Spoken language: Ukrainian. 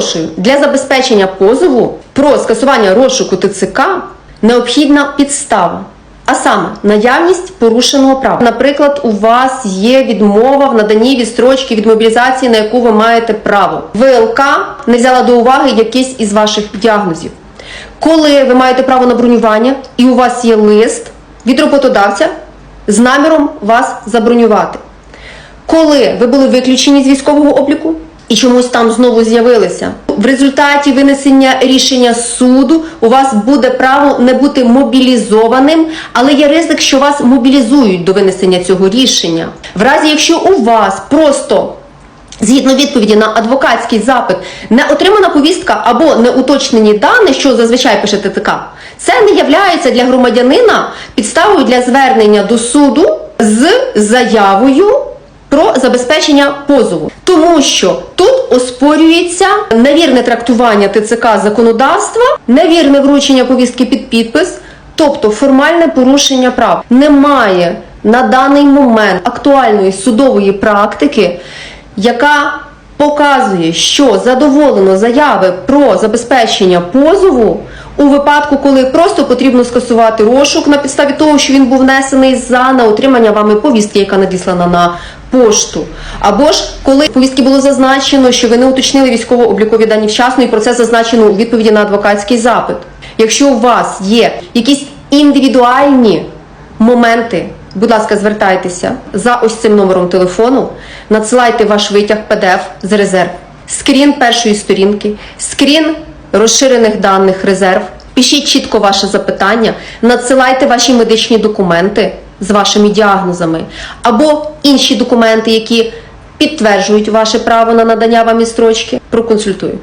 Наголошую, для забезпечення позову про скасування розшуку ТЦК необхідна підстава. А саме наявність порушеного права. Наприклад, у вас є відмова в наданні відстрочки від мобілізації, на яку ви маєте право. ВЛК не взяла до уваги якийсь із ваших діагнозів. Коли ви маєте право на бронювання і у вас є лист від роботодавця з наміром вас забронювати. Коли ви були виключені з військового обліку і чомусь там знову з'явилися, в результаті винесення рішення суду у вас буде право не бути мобілізованим, але є ризик, що вас мобілізують до винесення цього рішення. В разі, якщо у вас просто Згідно відповіді на адвокатський запит, не отримана повістка або не уточнені дані, що зазвичай пише ТТК, це не являється для громадянина підставою для звернення до суду з заявою про забезпечення позову, тому що тут оспорюється невірне трактування ТЦК законодавства, невірне вручення повістки під підпис, тобто формальне порушення прав. Немає на даний момент актуальної судової практики, яка показує, що задоволено заяви про забезпечення позову у випадку, коли просто потрібно скасувати розшук на підставі того, що він був внесений за на отримання вами повістки, яка надіслана на пошту. Або ж коли в повістки було зазначено, що ви не уточнили військово-облікові дані вчасно, і про це зазначено у відповіді на адвокатський запит. Якщо у вас є якісь індивідуальні моменти, будь ласка, звертайтеся за ось цим номером телефону, надсилайте ваш витяг PDF з резерв, скрін першої сторінки, скрін розширених даних резерв. Пишіть чітко ваше запитання, надсилайте ваші медичні документи з вашими діагнозами або інші документи, які підтверджують ваше право на надання вам строчки. Проконсультую.